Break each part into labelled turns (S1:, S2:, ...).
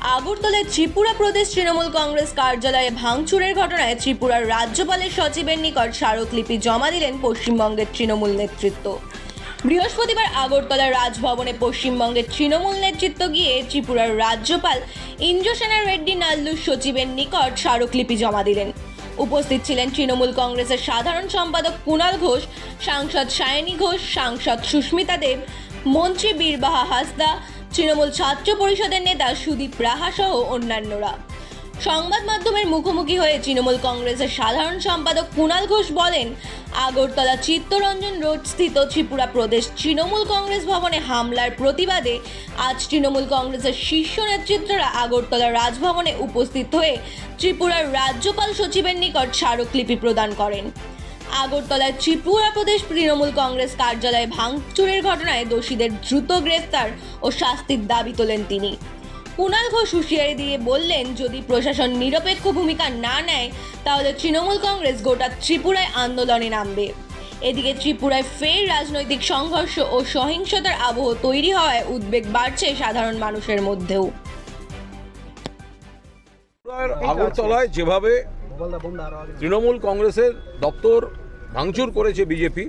S1: আগরতলায় ত্রিপুরা প্রদেশ তৃণমূল কংগ্রেস কার্যালয়ে ভাঙচুরের ঘটনায় ত্রিপুরার রাজ্যপালের সচিবের নিকট স্মারকলিপি জমা দিলেন পশ্চিমবঙ্গের তৃণমূল নেতৃত্ব। বৃহস্পতিবার আগরতলার রাজভবনে পশ্চিমবঙ্গের তৃণমূল নেতৃত্ব গিয়ে ত্রিপুরার রাজ্যপাল ইন্দ্রসেনা রেড্ডি নাল্লুর সচিবের নিকট স্মারকলিপি জমা দিলেন। উপস্থিত ছিলেন তৃণমূল কংগ্রেসের সাধারণ সম্পাদক কুণাল ঘোষ, সাংসদ সায়নী ঘোষ, সাংসদ সুস্মিতা দেব, মন্ত্রী বীরবাহা হাসদা তৃণমূল ছাত্র পরিষদের নেতা সুদীপ রাহা সহ অন্যান্যরা। সংবাদ মাধ্যমের মুখোমুখি হয়ে তৃণমূল কংগ্রেসের সাধারণ সম্পাদক কুণাল ঘোষ বলেন, আগরতলা চিত্তরঞ্জন রোড স্থিত ত্রিপুরা প্রদেশ তৃণমূল কংগ্রেস ভবনে হামলার প্রতিবাদে আজ তৃণমূল কংগ্রেসের শীর্ষ নেতৃত্বরা আগরতলা রাজভবনে উপস্থিত হয়ে ত্রিপুরার রাজ্যপাল সচিবের নিকট স্মারকলিপি প্রদান করেন। আগরতলায় ত্রিপুরা প্রদেশ তৃণমূল কংগ্রেস কার্যালয়ে ভাঙচুরের ঘটনায় দোষীদের দ্রুত গ্রেফতার ও শাস্তির দাবি তোলেন তিনি। কুণাল ঘোষ হুঁশিয়ারি দিয়ে বললেন, যদি প্রশাসন নিরপেক্ষ ভূমিকা না নেয়, তাহলে তৃণমূল কংগ্রেস গোটা ত্রিপুরায় আন্দোলনে নামবে। এদিকে ত্রিপুরায় ফের রাজনৈতিক সংঘর্ষ ও সহিংসতার আবহ তৈরি হওয়ায় উদ্বেগ বাড়ছে সাধারণ মানুষের মধ্যেও।
S2: আগরতলায় যেভাবে তৃণমূল কংগ্রেসের দপ্তর ভাঙচুর করেছে বিজেপি।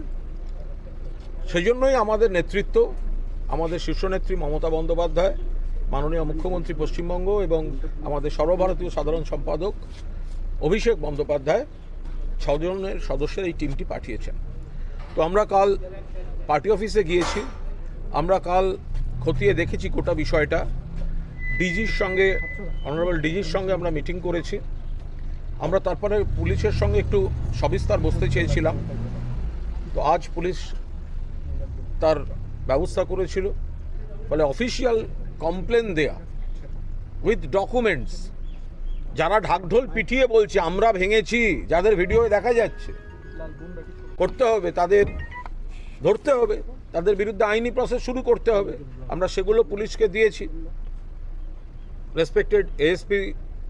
S2: সেজন্যই আমাদের নেতৃত্ব, আমাদের শীর্ষ নেত্রী মমতা বন্দ্যোপাধ্যায়, মাননীয় মুখ্যমন্ত্রী পশ্চিমবঙ্গ এবং আমাদের সর্বভারতীয় সাধারণ সম্পাদক অভিষেক বন্দ্যোপাধ্যায় ছজনের সদস্যের এই টিমটি পাঠিয়েছেন। তো আমরা কাল পার্টি অফিসে গিয়েছি, আমরা কাল খতিয়ে দেখেছি গোটা বিষয়টা। ডিজির সঙ্গে, অনারেবল ডিজির সঙ্গে আমরা মিটিং করেছি। আমরা তারপরে পুলিশের সঙ্গে একটু সবিস্তার বসতে চেয়েছিলাম। তো আজ পুলিশ তার ব্যবস্থা করেছিল। ফলে অফিসিয়াল কমপ্লেন দেয়া উইথ ডকুমেন্টস। যারা ঢাকঢোল পিটিয়ে বলছে, আমরা ভেঙেছি। যাদের ভিডিও দেখা যাচ্ছে, করতে হবে, তাদের ধরতে হবে, তাদের বিরুদ্ধে আইনি প্রসেস শুরু করতে হবে। আমরা সেগুলো পুলিশকে দিয়েছি। রেসপেক্টেড এএসপি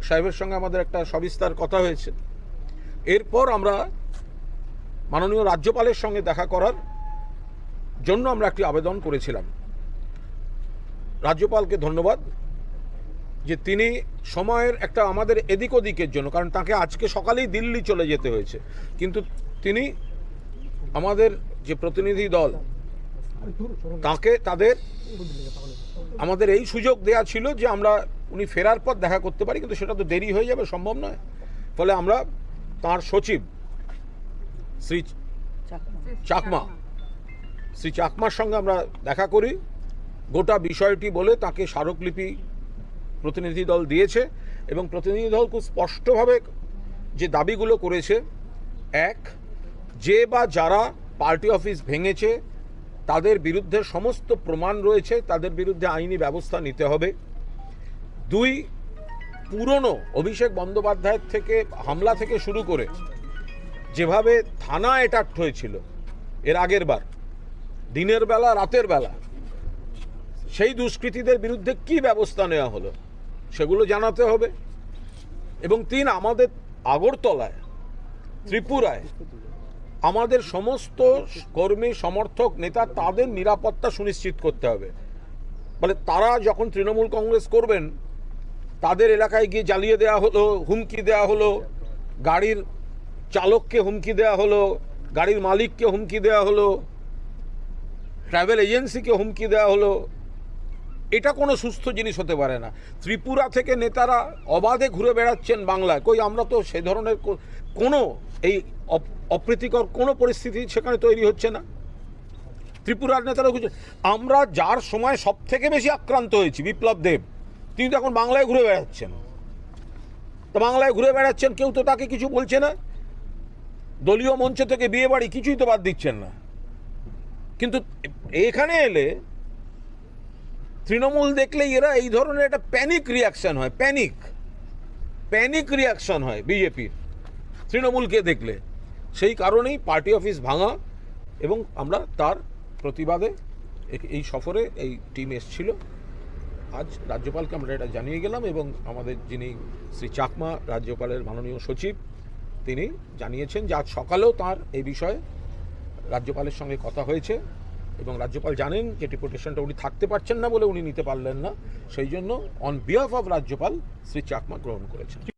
S2: সাহেবের সঙ্গে আমাদের একটা সবিস্তার কথা হয়েছে। এরপর আমরা মাননীয় রাজ্যপালের সঙ্গে দেখা করার জন্য আমরা একটি আবেদন করেছিলাম। রাজ্যপালকে ধন্যবাদ যে তিনি সময়ের একটা আমাদের এদিক ওদিকের জন্য, কারণ তাকে আজকে সকালেই দিল্লি চলে যেতে হয়েছে। কিন্তু তিনি আমাদের যে প্রতিনিধি দল, তাকে তাদের, আমাদের এই সুযোগ দেয়া ছিল যে আমরা উনি ফেরার পর দেখা করতে পারি, কিন্তু সেটা তো দেরি হয়ে যাবে, সম্ভব নয়। ফলে আমরা তার সচিব, শ্রী চাকমা, শ্রী চাকমার সঙ্গে আমরা দেখা করি। গোটা বিষয়টি বলে তাকে স্মারকলিপি প্রতিনিধি দল দিয়েছে এবং প্রতিনিধি দল খুব স্পষ্টভাবে যে দাবিগুলো করেছে, এক, যে বা যারা পার্টি অফিস ভেঙেছে, তাদের বিরুদ্ধে সমস্ত প্রমাণ রয়েছে, তাদের বিরুদ্ধে আইনি ব্যবস্থা নিতে হবে। দুই পুরনো অভিষেক বন্দ্যোপাধ্যায়ের থেকে হামলা থেকে শুরু করে যেভাবে থানা অ্যাটাক হয়েছিল, এর আগের বার, দিনের বেলা, রাতের বেলা, সেই দুষ্কৃতীদের বিরুদ্ধে কি ব্যবস্থা নেওয়া হলো সেগুলো জানাতে হবে। এবং তিন, আমাদের আগরতলায়, ত্রিপুরায়, আমাদের সমস্ত কর্মী, সমর্থক, নেতা, তাদের নিরাপত্তা সুনিশ্চিত করতে হবে। মানে তারা যখন তৃণমূল কংগ্রেস করবেন তাদের এলাকায় গিয়ে জ্বালিয়ে দেওয়া হলো, হুমকি দেওয়া হলো, গাড়ির চালককে হুমকি দেওয়া হলো, গাড়ির মালিককে হুমকি দেওয়া হলো, ট্রাভেল এজেন্সিকে হুমকি দেওয়া হলো। এটা কোনো সুস্থ জিনিস হতে পারে না। ত্রিপুরা থেকে নেতারা অবাধে ঘুরে বেড়াচ্ছেন বাংলায়। কই, আমরা তো সে ধরনের কোনো এই অপ্রীতিকর কোনো পরিস্থিতি সেখানে তৈরি হচ্ছে না। ত্রিপুরার নেতারা আমরা যার সময় সব থেকে বেশি আক্রান্ত হয়েছি, বিপ্লব দেব। তিনি তো এখন বাংলায় ঘুরে বেড়াচ্ছেন। তো বাংলায় ঘুরে বেড়াচ্ছেন, কেউ তো তাকে কিছু বলছে না। দলীয় মঞ্চ থেকে বিয়ে বাড়ি কিছুই তো বাদ দিচ্ছেন না। কিন্তু এখানে এলে তৃণমূল দেখলে এরা এই ধরনের একটা প্যানিক রিয়াকশন হয় প্যানিক প্যানিক রিয়াকশন হয় বিজেপির। তৃণমূলকে দেখলে। সেই কারণেই পার্টি অফিস ভাঙা এবং আমরা তার প্রতিবাদে এই সফরে এই টিম এসছিল। আজ রাজ্যপালকে আমরা এটা জানিয়ে গেলাম এবং আমাদের যিনি শ্রী চাকমা রাজ্যপালের মাননীয় সচিব, তিনি জানিয়েছেন যে আজ সকালেও তার এই বিষয়ে রাজ্যপালের সঙ্গে কথা হয়েছে এবং রাজ্যপাল জানেন যে ডিপুটেশনটা উনি থাকতে পারছেন না বলে উনি নিতে পারলেন না। সেই জন্য অন বিহাফ অফ রাজ্যপাল শ্রী চাকমা গ্রহণ করেছেন।